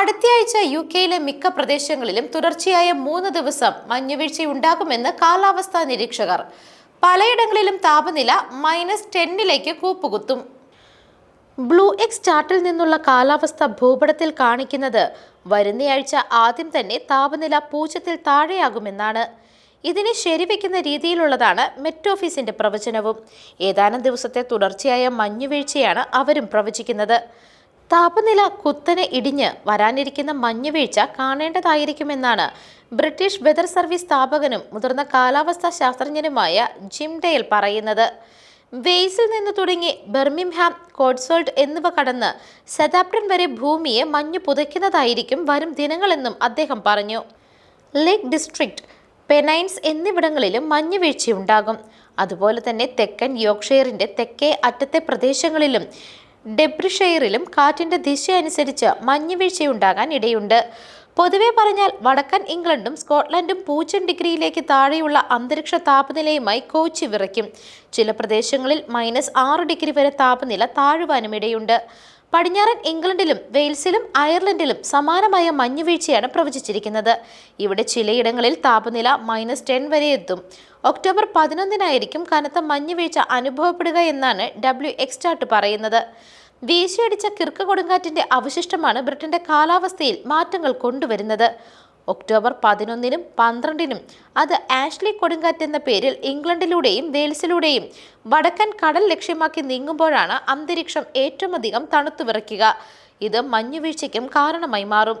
അടുത്തയാഴ്ച യു കെയിലെ മിക്ക പ്രദേശങ്ങളിലും തുടർച്ചയായ മൂന്ന് ദിവസം മഞ്ഞുവീഴ്ചയുണ്ടാകുമെന്ന് കാലാവസ്ഥാ നിരീക്ഷകർ. പലയിടങ്ങളിലും താപനില മൈനസ് ടെന്നിലേക്ക് കൂപ്പുകുത്തും. ബ്ലൂ എക്സ് ചാർട്ടിൽ നിന്നുള്ള കാലാവസ്ഥ ഭൂപടത്തിൽ കാണിക്കുന്നത് വരുന്നയാഴ്ച ആദ്യം തന്നെ താപനില പൂജ്യത്തിൽ താഴെയാകുമെന്നാണ്. ഇതിനെ ശരിവെക്കുന്ന രീതിയിലുള്ളതാണ് മെറ്റ് ഓഫീസിന്റെ പ്രവചനവും. ഏതാനും ദിവസത്തെ തുടർച്ചയായ മഞ്ഞുവീഴ്ചയാണ് അവരും പ്രവചിക്കുന്നത്. താപനില കുത്തനെ ഇടിഞ്ഞ് വരാനിരിക്കുന്ന മഞ്ഞുവീഴ്ച കാണേണ്ടതായിരിക്കുമെന്നാണ് ബ്രിട്ടീഷ് വെതർ സർവീസ് സ്ഥാപകനും മുതിർന്ന കാലാവസ്ഥാ ശാസ്ത്രജ്ഞനുമായ ജിം ഡെയിൽ പറയുന്നത്. വെയ്സിൽ നിന്ന് തുടങ്ങി ബെർമിംഹാം കോഡ്സോൾട്ട് എന്നിവ കടന്ന് സതാപ്ടൻ വരെ ഭൂമിയെ മഞ്ഞു പുതയ്ക്കുന്നതായിരിക്കും വരും ദിനങ്ങളെന്നും അദ്ദേഹം പറഞ്ഞു. ലേക്ക് ഡിസ്ട്രിക്ട് പെനൈൻസ് എന്നിവിടങ്ങളിലും മഞ്ഞുവീഴ്ചയുണ്ടാകും. അതുപോലെ തന്നെ തെക്കൻ യോക്ഷെയറിന്റെ തെക്കേ അറ്റത്തെ പ്രദേശങ്ങളിലും ഡെബ്രിഷെയറിലും കാറ്റിന്റെ ദിശയനുസരിച്ച് മഞ്ഞുവീഴ്ചയുണ്ടാകാൻ ഇടയുണ്ട്. പൊതുവെ പറഞ്ഞാൽ വടക്കൻ ഇംഗ്ലണ്ടും സ്കോട്ട്ലൻഡും പൂജ്യം ഡിഗ്രിയിലേക്ക് താഴെയുള്ള അന്തരീക്ഷ താപനിലയുമായി കോച്ചി വിറയ്ക്കും. ചില പ്രദേശങ്ങളിൽ മൈനസ് ആറ് ഡിഗ്രി വരെ താപനില താഴുവാനും ഇടയുണ്ട്. പടിഞ്ഞാറൻ ഇംഗ്ലണ്ടിലും വെയിൽസിലും അയർലൻഡിലും സമാനമായ മഞ്ഞുവീഴ്ചയാണ് പ്രവചിച്ചിരിക്കുന്നത്. ഇവിടെ ചിലയിടങ്ങളിൽ താപനില മൈനസ് ടെൻ വരെ എത്തും. ഒക്ടോബർ പതിനൊന്നിനായിരിക്കും കനത്ത മഞ്ഞുവീഴ്ച അനുഭവപ്പെടുക എന്നാണ് ഡബ്ല്യു എക്സ്റ്റാർട്ട് പറയുന്നത്. വീശിയടിച്ച കിർക്ക് കൊടുങ്കാറ്റിന്റെ അവശിഷ്ടമാണ് ബ്രിട്ടന്റെ കാലാവസ്ഥയിൽ മാറ്റങ്ങൾ കൊണ്ടുവരുന്നത്. ഒക്ടോബർ പതിനൊന്നിനും പന്ത്രണ്ടിനും അത് ആഷ്ലി കൊടുങ്കാറ്റ് എന്ന പേരിൽ ഇംഗ്ലണ്ടിലൂടെയും വെയിൽസിലൂടെയും വടക്കൻ കടൽ ലക്ഷ്യമാക്കി നീങ്ങുമ്പോഴാണ് അന്തരീക്ഷം ഏറ്റവും അധികം തണുത്തു വിറയ്ക്കുക ഇത് മഞ്ഞുവീഴ്ചയ്ക്കും കാരണമായി മാറും.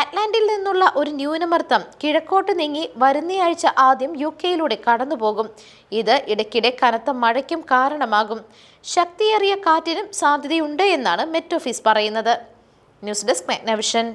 അറ്റ്ലാന്റിൽ നിന്നുള്ള ഒരു ന്യൂനമർദ്ദം കിഴക്കോട്ട് നീങ്ങി വരുന്നയാഴ്ച ആദ്യം യു കെയിലൂടെ കടന്നുപോകും. ഇത് ഇടയ്ക്കിടെ കനത്ത മഴയ്ക്കും കാരണമാകും. ശക്തിയേറിയ കാറ്റിനും സാധ്യതയുണ്ട് എന്നാണ് മെറ്റ് ഓഫീസ് പറയുന്നത്. News desk മെഗ്നവിഷൻ.